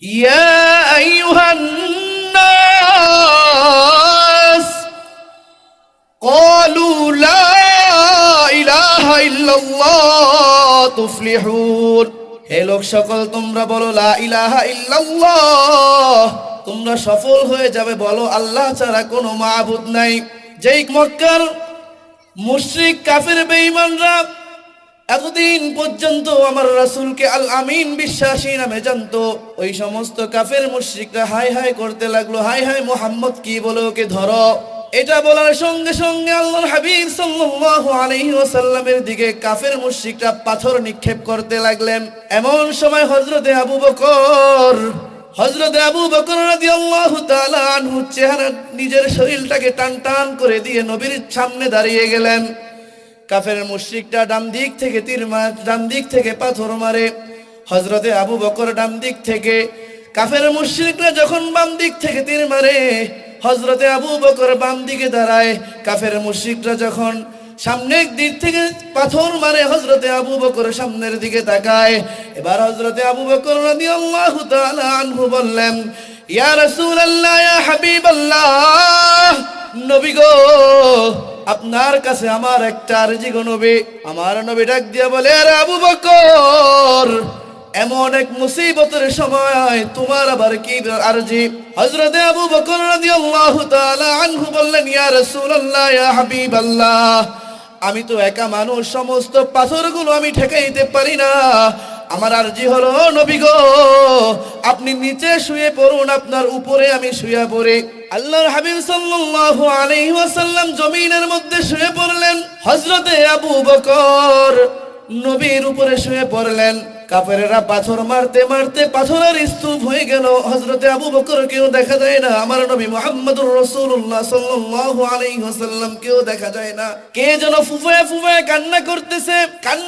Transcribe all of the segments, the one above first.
يا أيها الناس قالوا لا إله إلا الله تفلحون হে লোক সকল তোমরা বলো লা ইলাহা ইল্লাল্লাহ তোমরা সফল হয়ে যাবে বলো আল্লাহ ছাড়া কোনো মাবুদ নাই যেই মক্কার মুশরিক কাফের বেঈমানরা এতদিন পর্যন্ত আমার রাসূলকে আল আমিন বিশ্বাসী নামে জানতো। ওই সমস্ত কাফের মুশরিকরা হাই হাই করতে লাগল, হাই হাই মোহাম্মদ কি বলে ওকে ধরো। এটা বলার সঙ্গে সঙ্গে আল্লাহর হাবিব সাল্লাল্লাহু আলাইহি ওয়াসাল্লামের দিকে কাফের মুশরিকরা পাথর নিক্ষেপ করতে লাগলেন। এমন সময় হযরতে আবু বকর, হযরতে আবু বকর রাদিয়াল্লাহু তাআলা আনহু চেহারা নিজের শরীরটাকে টান টান করে দিয়ে নবীর সামনে দাঁড়িয়ে গেলেন। কাফের মুশরিকটা ডান দিক থেকে তীর ডান দিক থেকে পাথর মারে। হজরতে আবু বকর ডান দিক থেকে। কাফের মুশরিকরা যখন বাম দিক থেকে তীর মারে হজরতে আবু বকর বাম দিকে দাঁড়ায়। কাফের মুশরিকরা যখন সামনের দিক থেকে পাথর মারে হজরতে আবু বকর সামনের দিকে তাকায়। এবার হজরতে আবু বকর রাদিয়াল্লাহু তাআলা আনহু বললেন, ইয়া রাসূলুল্লাহ, ইয়া হাবিবাল্লাহ, নবী গো আপনার কাছে আমার একটা আরজি গো নবী। আমার নবী ডাক দিয়া বলে, আরে আবু বকর, এমন এক মুসিবতের সময় তোমার আবার কি আরজি? হযরতে আবু বকর রাদিয়াল্লাহু তাআলা আনহু বললেন, ইয়া রাসূলুল্লাহ, ইয়া হাবিবাল্লাহ, আমি তো একা মানুষ, সমস্ত পাথরগুলো আমি ঠেকাইতে পারি না। আমার আরজি হলো নবী গো। আপনি নিচে শুয়ে পড়ুন, আপনার উপরে আমি শুয়ে পড়ি। আল্লাহর হাবিব সাল্লাল্লাহু আলাইহি ওয়াসাল্লাম জমিনের মধ্যে শুয়ে পড়লেন, হযরতে আবু বকর নবীর উপরে শুয়ে পড়লেন। কাফেরেরা পাথর মারতে মারতে পাথরের স্তূপ হয়ে গেল। হযরতে আবু বকর কেউ দেখা যায় না, আমার নবী মুহাম্মদুর রাসূলুল্লাহ সাল্লাল্লাহু আলাইহি ওয়াসাল্লাম কেউ দেখা যায় না। কে যেন ফুফায় ফুফায় কান্না করতেছে কান্নার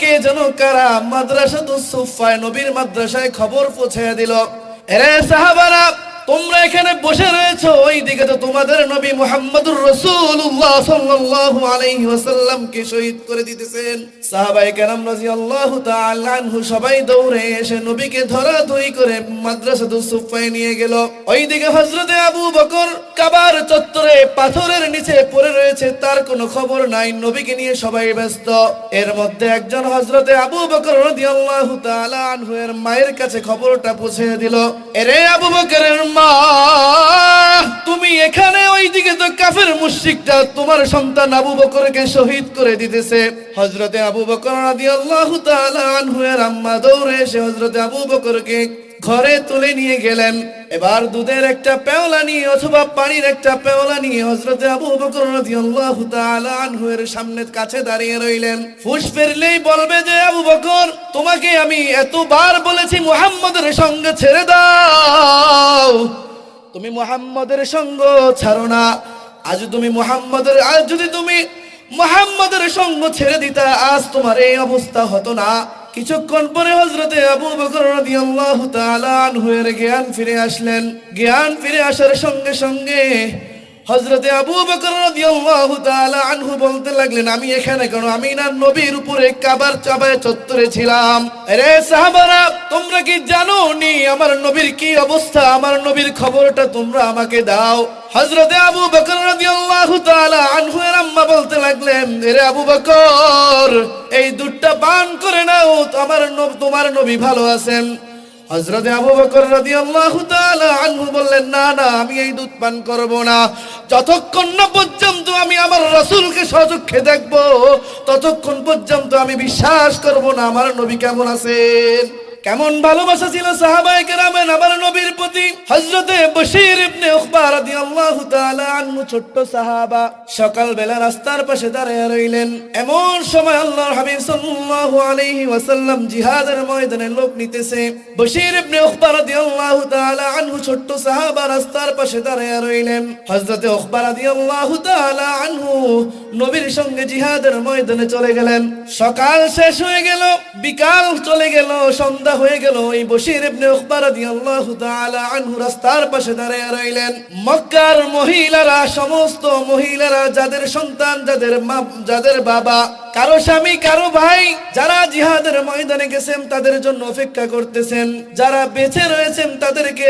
কে যেন কারা মাদ্রাসা তো সুফায় নবীর মাদ্রাসায় খবর পৌঁছে দিল। এরে সাহাবারা, তোমরা এখানে বসে রয়েছো? ওই দিকে তো তোমাদের নবী মোহাম্মদুর রসুল্লাহ সাল্লাহ আলাইহি ওয়াসাল্লামকে শহীদ করে দিতেছেন। সাহাবায়ে কেরাম তাআলা আনহু সবাই দৌড়ে এসে নবীকে করে সুফায় নিয়ে গেল। হযরতে আবু বকর কাবার চত্বরে পাথরের নিচে পড়ে রয়েছে, তার খবর নাই, নবীকে নিয়ে সবাই ব্যস্ত। এর মধ্যে একজন হযরতে আবু বকর তাআলা আনহু এর মায়ের কাছে খবরটা পৌঁছে দিল। এরে আবু বকরের মা, তুমি এখানে ওইদিকে তো কাফের মুশরিকটা, তোমার সন্তান আবু বকরকে শহীদ করে দিতেছে। হজরতে আবু বকর রাদিয়াল্লাহু তাআলা আনহু আম্মা দৌড়ে এসে হযরতে আবু বকরকে ঘরে তুলে নিয়ে গেলেন। এবার দুধের একটা পেওলা নিয়ে অথবা পানির একটা পেওলা নিয়ে হযরতে আবু বকর রাদিয়াল্লাহু তাআলা আনহু সামনে কাছে দাঁড়িয়ে রইলেন। ফুস ফেরলেই বলবে যে, আবু বকর, তোমাকে আমি এতবার বলেছি মুহাম্মদের সঙ্গে ছেড়ে দাও। তুমি মুহাম্মদের সঙ্গ ছাড়ো না। আজ তুমি মুহাম্মদের, আজ যদি তুমি মুহাম্মদের সঙ্গ ছেড়ে দিতা আজ তোমার এই অবস্থা হতো না। কিছুক্ষণ পরে হজরতে আবু বকর জ্ঞান ফিরে আসলেন। জ্ঞান ফিরে আসার সঙ্গে সঙ্গে হজরতে আবু বকর বলতে লাগলেন, আমি এখানে কেন? আমি না নবীর উপরে কাবার চাবায় চত্বরে ছিলাম। আরে সাহাবারা, তোমরা কি জানো নি আমার নবীর কি অবস্থা? আমার নবীর খবরটা তোমরা আমাকে দাও। হজরতে আবু বকর আনহু আম্মা বলতে লাগলেন, এরে আবু বকর, এই দুধটা পান করে নাও আমার তোমার নবী ভালো আছেন। হজরতে আবু বকর আনহু বললেন, না না, আমি এই দুধ পান করব না। যতক্ষণ না পর্যন্ত আমি আমার রাসূলকে সচক্ষে দেখব, ততক্ষণ পর্যন্ত আমি বিশ্বাস করব না, আমার নবী কেমন আছেন? কেমন ভালোবাসা ছিল সাহাবায়ে কেরামের, আমার নবীর প্রতি হযরতে বশীর ইবনে উখবা রাদিয়াল্লাহু তাআলা আনহু ছোট্ট সাহাবা সকাল বেলা রাস্তার পাশে দাঁড়িয়ে রইলেন। এমন সময় আল্লাহর হাবিব সাল্লাল্লাহু আলাইহি ওয়াসাল্লাম জিহাদের ময়দানে লোক নিতেছে। বশীর ইবনে উখবা রাদিয়াল্লাহু তাআলা আনহু ছোট্ট সাহাবা রাস্তার পাশে দাঁড়িয়ে রইলেন। হযরতে উখবা রাদিয়াল্লাহু তাআলা আনহু নবীর সঙ্গে জিহাদের ময়দানে চলে গেলেন। সকাল শেষ হয়ে গেল, বিকাল চলে গেল, সন্ধ্যা হয়ে গেল। ওই বশির ইবনে উকবা রাদিয়াল্লাহু তাআলা তাদের জন্য অপেক্ষা করতেছেন। যারা বেঁচে রয়েছেন, তাদেরকে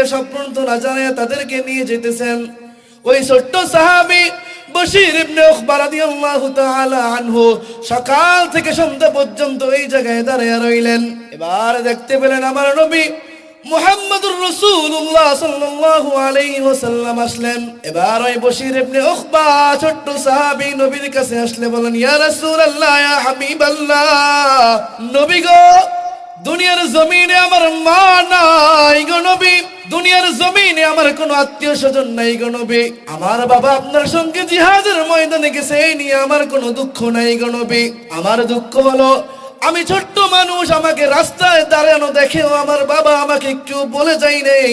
জানায় তাদেরকে নিয়ে যেতেছেন। ওই ছোট্ট সাহাবি আনহু সকাল থেকে সন্ধ্যা পর্যন্ত এই জায়গায় দাঁড়িয়ে রইলেন। এবার দেখতে পেলেন আমার নবী মুহাম্মদুর রাসূলুল্লাহ সাল্লাল্লাহু আলাইহি ওয়াসাল্লাম আসলেন। এবার ওই বশির ইবনে উখবা ছোট্ট সাহাবী নবীর কাছে আসলে বলেন, ইয়া রাসূলুল্লাহ, ইয়া হাবিবাল্লাহ, নবী গো, দুনিয়ার জমিনে আমার মা নাই গো নবী, দুনিয়ার জমিনে আমার কোনো আত্মীয় স্বজন নাই গো নবী, আমার বাবা আপনার সঙ্গে জিহাদের ময়দানে গেছে, এই নিয়ে আমার কোনো দুঃখ নাই গো নবী, আমার দুঃখ হলো আমি ছোট্ট মানুষ, আমাকে রাস্তায় দাঁড়ানো দেখেও আমার বাবা আমাকে একটু বলে যাই নেই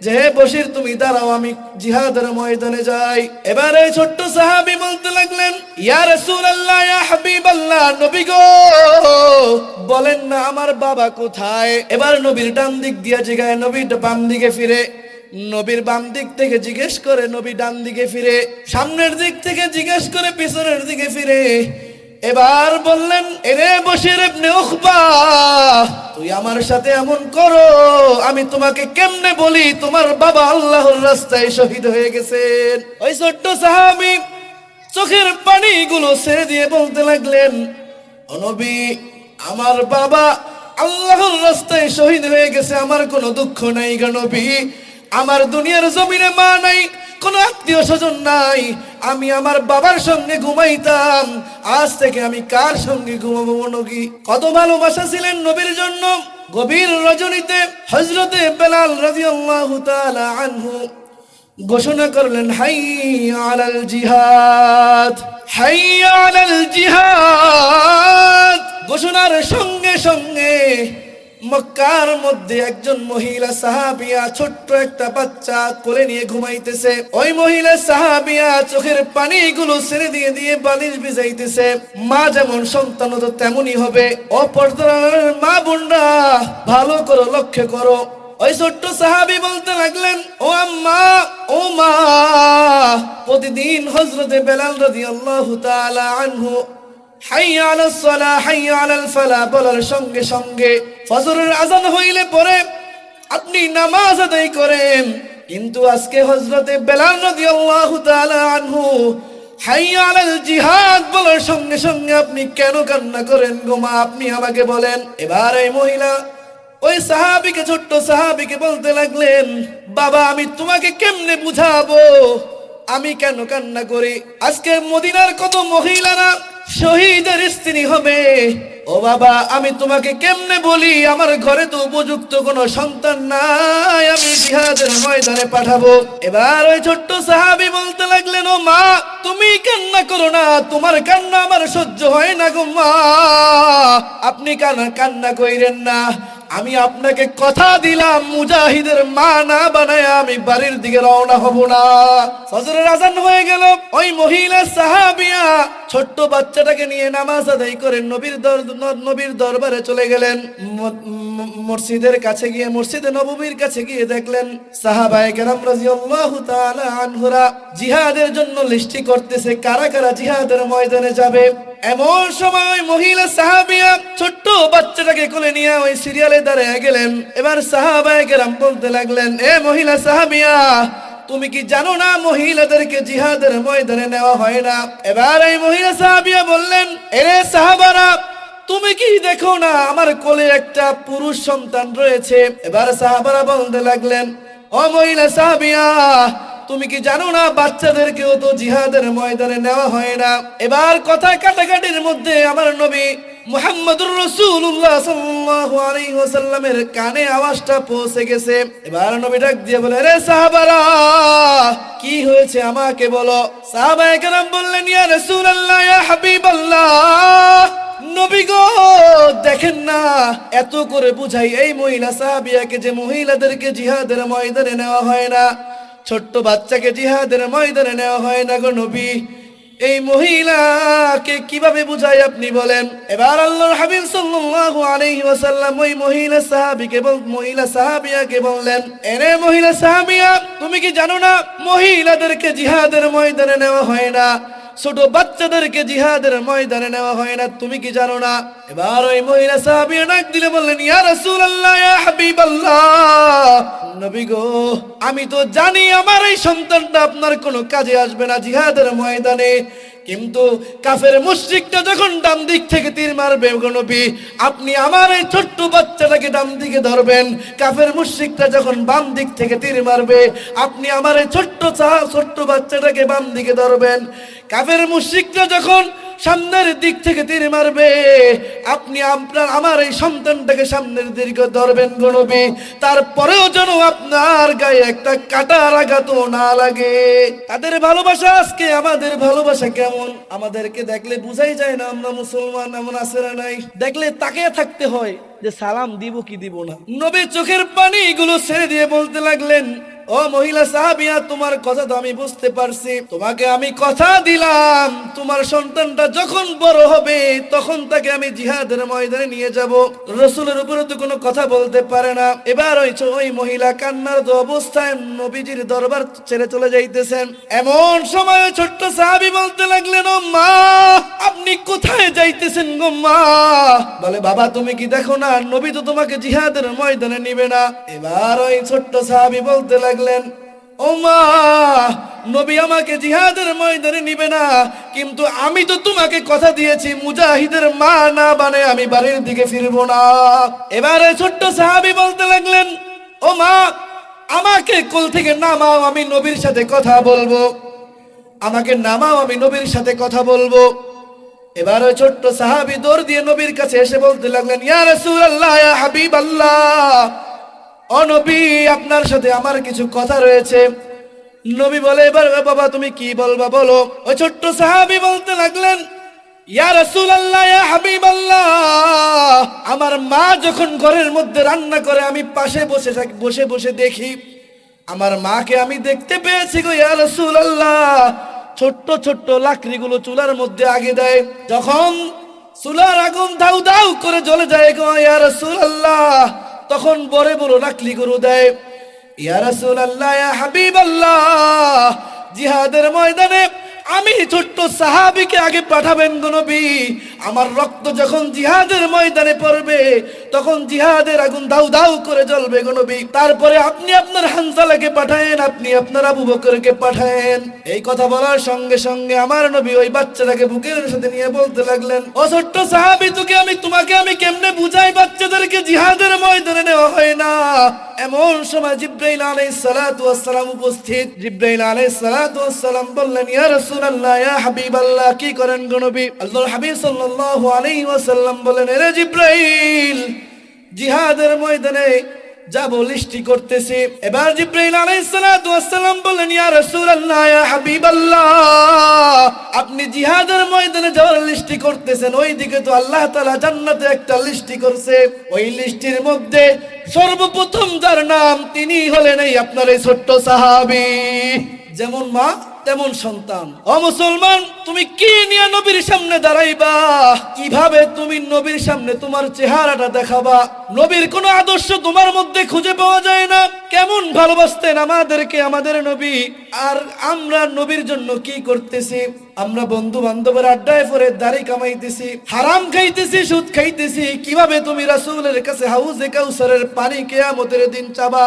যে বসির তুমি দাঁড়াও, আমি জিহাদের ময়দানে যাই। এবার ছোট্ট সাহাবি বলতে লাগলেন, ইয়া রাসূলুল্লাহ, ইয়া হাবিবাল্লাহ, নবী গো! বলেন না, আমার বাবা কোথায়? এবার নবীর ডান দিক দিয়া জিগায়, নবীর বাম দিকে ফিরে। নবীর বাম দিক থেকে জিজ্ঞেস করে, নবী ডান দিকে ফিরে? সামনের দিক থেকে জিজ্ঞেস করে, পিছনের দিকে ফিরে। এবার বললেন, এরে বসির ইবনে উখবা, তুই আমার সাথে এমন করো, আমি তোমাকে কেমনে বলি, তোমার বাবা আল্লাহর রাস্তায় শহীদ হয়ে গেছেন। ওই ছোট্ট সাহাবী চোখের পানিগুলো ছেড়ে দিয়ে বলতে লাগলেন অনবী আমার বাবা আল্লাহর রাস্তায় শহীদ হয়ে গেছে, আমার কোনো দুঃখ নাই গণবী আমার দুনিয়ার জমিনে মা নাই কোনো আত্মীয় স্বজন নাই। আমি আমার বাবার সঙ্গে ঘুমাইতাম। আজ থেকে আমি কার সঙ্গে ঘুমাবো নবী? কত ভালোবাসা ছিলেন নবীর জন্য। গভীর রজনীতে হজরতে বেলাল রাদিয়াল্লাহু তাআলা আনহু ঘোষণা করলেন হাই আলাল জিহাদ হাই আলাল জিহাদ। ঘোষণার সঙ্গে সঙ্গে মক্কার মধ্যে একজন মহিলা সাহাবিয়া ছোট্ট একটা বাচ্চা কোলে নিয়ে ঘুমাইতেছে। ওই মহিলা সাহাবিয়া চোখের পানিগুলো ছেড়ে দিয়ে দিয়ে বালিশ ভিজাইতেছে। মা যেমন সন্তান তো তেমনই হবে। অপরদার মা বোনরা, ভালো করো লক্ষ্য করো। ওই ছোট্ট সাহাবি বলতে লাগলেন, ও আম্মা, ও মা। প্রতিদিন হজরতে বেলাল রাদিয়াল্লাহু তাআলা আনহু বলার সঙ্গে সঙ্গে ফজরের আজান হইলে পরে আপনি নামাজ আদায় করেন। কিন্তু আজকে হজরতে বেলাল রাদিয়াল্লাহু তাআলা আনহু জিহাদ বলার সঙ্গে সঙ্গে আপনি কেন কান্না করেন গোমা আপনি আমাকে বলেন, এবার এই মহিলা ওই সাহাবিকে, ছোট্ট সাহাবিকে বলতে লাগলেন, বাবা, আমি তোমাকে কেমনে বুঝাবো? আমি কেন কান্না করি? আজকে মদিনার কত মহিলারা শহীদের স্ত্রী হবে। ও বাবা, আমি তোমাকে কেমনে বলি? আমার ঘরে তো উপযুক্ত কোনো সন্তান নাই। আমি জিহাদের ময়দানে পাঠাবো। এবার ওই ছোট্ট সাহাবি বলতে লাগলেন, ও মা, তুমি কান্না করো না। তোমার কান্না আমার সহ্য হয় না গো মা। আপনি কান্না কান্না কইরেন না। আমি আপনাকে কথা দিলাম, মুজাহিদের মা না বানায় আমি বাড়ির দিকে রওনা হব না। ফজরের আজান হয়ে গেল, ওই মহিলা সাহাবিয়া ছোট্ট বাচ্চাটাকে নিয়ে নামাজ আদায় করে নবীর নবীর দরবারে চলে গেলেন। মসজিদের কাছে গিয়ে, মসজিদে নববীর কাছে গিয়ে দেখলেন, সাহাবায়ে কেরাম রাদিয়াল্লাহু তাআলা আনহুরা জিহাদের জন্য লিস্টি করতেছে, কারা কারা জিহাদের ময়দানে যাবে? এমন সময় মহিলা সাহাবিয়া ছোট্ট বাচ্চাটাকে কোলে নিয়ে ওই সিরিয়ালে দাঁড়িয়ে গেলেন। এবার সাহাবায়ে কেরাম বলতে লাগলেন, এ মহিলা সাহাবিয়া, তুমি কি জানো না মহিলাদেরকে জিহাদের ময়দানে নেওয়া হয় না? এবার এই মহিলা সাহাবিয়া বললেন, এরে সাহাবারা, তুমি কি দেখো না আমার কোলে একটা পুরুষ সন্তান রয়েছে? এবার সাহাবারা বলতে লাগলেন, ও মহিলা সাহাবিয়া তুমি কি জানো না, বাচ্চাদেরকেও তো জিহাদের ময়দানে নেওয়া হয় না? এবার কথা কাটাকাটির মধ্যে আমার নবী মুহাম্মদুর ওয়াসাল্লামের কানে আওয়াজটা পৌঁছে গেছে। এবার নবী ডাক দিয়ে বলে, রে সাহাবারা, কি হয়েছে আমাকে বলো? সাহাবায়ে কেরাম বললেন, ইয়া রাসূলুল্লাহ, ইয়া নবী গো, দেখেন না, এত করে বুঝাই এই মহিলা সাহাবিয়াকে যে মহিলাদেরকে জিহাদের ময়দানে নেওয়া হয় না। ছোট্ট বাচ্চাকে জিহাদের ময়দানে নেওয়া হয় না গো নবী। এই মহিলাকে কীভাবে বুঝাই আপনি বলেন? এবার আল্লাহর হাবিব সাল্লাল্লাহু আলাইহি ওয়াসাল্লাম ওই মহিলা সাহাবীকে বল, মহিলা সাহাবিয়াকে বললেন, এরে মহিলা সাহাবিয়া, তুমি কি জানো না মহিলাদেরকে জিহাদের ময়দানে নেওয়া হয় না? ছোট বাচ্চাদেরকে জিহাদের ময়দানে নেওয়া হয় না, তুমি কি জানো না? এবার ওই মহিলা সাহাবিয়া ডাক দিলে বললেন হাবিবাল্লাহ। নবী গো, আমি তো জানি আমার এই সন্তানটা আপনার কোনো কাজে আসবে না জিহাদের ময়দানে, কিন্তু কাফের মুশরিকটা যখন ডান দিক থেকে তীর মারবে নবী, আপনি আমার এই ছোট্ট বাচ্চাটাকে ডান দিকে ধরবেন, কাফের মুশরিকটা যখন বাম দিক থেকে তীর মারবে, আপনি আমার এই ছোট্ট চা- ছোট্ট বাচ্চাটাকে বাম দিকে ধরবেন। কাফের মুশরিকটা যখন সামনের দিক থেকে তীর মারবে, আপনি আপনার, আমার এই সন্তানটাকে সামনের দিকে ধরবেন গণবি তারপরেও যেন আপনার গায়ে একটা কাটার আঘাত না লাগে। তাদের ভালোবাসা আজকে আমাদের ভালোবাসা কেমন? আমাদেরকে দেখলে বুঝাই যায় না আমরা মুসলমান, এমন আছে না নাই। দেখলে তাকে থাকতে হয় যে সালাম দিব কি দিব না। নবী চোখের পানি গুলো ছেড়ে দিয়ে বলতে লাগলেন ও মহিলা সাহাবিয়া, তোমার কথা তো আমি বুঝতে পারছি। তোমাকে আমি কথা দিলাম। তোমার সন্তানটা যখন বড় হবে, তখন তাকে আমি জিহাদের ময়দানে নিয়ে যাব। রসুলের উপরে তো কোনো কথা বলতে পারে না। এবার ওই ওই মহিলা কান্নার তো অবস্থায় নবীজির দরবার ছেড়ে চলে যাইতেছেন। এমন সময় ছোট্ট সাহাবি বলতে লাগলেন, ও মা, আপনি কোথায় যাইতেছেন গো মা? বলে, বাবা, তুমি কি দেখো না? নবী তো তোমাকে জিহাদের ময়দানে নিবে না। এবার ওই ছোট্ট সাহাবি বলতে লাগলেন ও মা নবী আমাকে জিহাদের ময়দানে নিবে না, কিন্তু আমি তো তোমাকে কথা দিয়েছি, মুজাহিদের মা না বানে আমি বাড়ির দিকে না। এবারে ছোট্ট সাহাবি বলতে লাগলেন ও মা আমাকে কোল থেকে নামাও, আমি নবীর সাথে কথা বলব। আমাকে নামাও, আমি নবীর সাথে কথা বলব। এবার ওই ছোট্ট সাহাবি দৌড় দিয়ে নবীর কাছে এসে বলতে লাগলেন, ইয়া রাসূলুল্লাহ, ইয়া হাবিবাল্লাহ ও নবী, আপনার সাথে আমার কিছু কথা রয়েছে। নবী বলে, এবার বাবা, তুমি কি বলবা বলো? ওই ছোট্ট সাহাবি বলতে লাগলেন আমার মা যখন ঘরের মধ্যে রান্না করে, আমি পাশে বসে থাকি, বসে বসে দেখি। আমার মাকে আমি দেখতে পেয়েছি গো ইয়ার ইয়া রাসূলুল্লাহ। ছোট্ট ছোট্ট লাকড়িগুলো চুলার মধ্যে আগে দেয়। যখন চুলার আগুন দাউ দাউ করে জ্বলে যায় গো, ইয়া রাসূলুল্লাহ তখন বড় বড় গরু দেয়। ইয়া রাসূলুল্লাহ ইয়া হাবিবাল্লাহ জিহাদের ময়দানে আমি ছোট্ট সাহাবিকে আগে পাঠাবেন নবী। আমার রক্ত যখন জিহাদের ময়দানে পড়বে, তখন জিহাদের আগুন দাউ দাউ করে জ্বলবে নবী। তারপরে আপনি আপনার হানজালাকে পাঠায়েন, আপনি আপনার আবু বকরকে পাঠায়েন। এই কথা বলার সঙ্গে সঙ্গে আমার নবী ওই বাচ্চাটাকে বুকের সাথে নিয়ে বলতে লাগলেন, ও ছোট্ট সাহাবি, তোকে আমি, তোমাকে আমি কেমনে বুঝাই? বাচ্চাদেরকে জিহাদের ময়দানে নেওয়া হয় না। এমন সময় জিব্রাইল আলাইহিস সালাতু ওয়াস সালাম উপস্থিত। জিব্রাইল আলাইহিস সালাতু ওয়াস সালাম বললেন, ইয়া রাসূলুল্লাহ, ইয়া হাবিবাল্লাহ, কি করেন গো নবী? আল্লাহর হাবিব সাল্লাল্লাহু আলাইহি ওয়াসাল্লাম বলেন জিব্রাইল, জিহাদের ময়দানে যাব লিস্টি করতেছি। এবার জিব্রাইল আলাইহিস সালাতু ওয়াস সালাম ইয়া রাসূলুল্লাহ, ইয়া হাবিবাল্লাহ, আপনি জিহাদের ময়দানে যাওয়ার লিস্টি করতেছেন। ওই দিকে তো আল্লাহ তাআলা জান্নাতে একটা লিস্টি করছে। ওই লিস্টির মধ্যে সর্বপ্রথম যার নাম তিনি হলেন এই আপনার এই ছোট্ট সাহাবী। যেমন মা তেমন সন্তান। ও মুসলমান, তুমি কি নিয়ে নবীর সামনে দাঁড়াইবা? কীভাবে তুমি নবীর সামনে তোমার চেহারাটা দেখাবা? নবীর কোনো আদর্শ তোমার মধ্যে খুঁজে পাওয়া যায় না। কেমন ভালোবাসতেন আমাদেরকে, আমাদের নবী। আর আমরা নবীর জন্য কি করতেছি? আমরা বন্ধু বান্ধবের আড্ডায় পরে দাড়ি কামাইতেছি, হারাম খাইতেছি, সুদ খাইতেছি। কীভাবে তুমি রাসুলের কাছে হাউজে কাউসারের পানি কেয়ামতের দিন চাবা?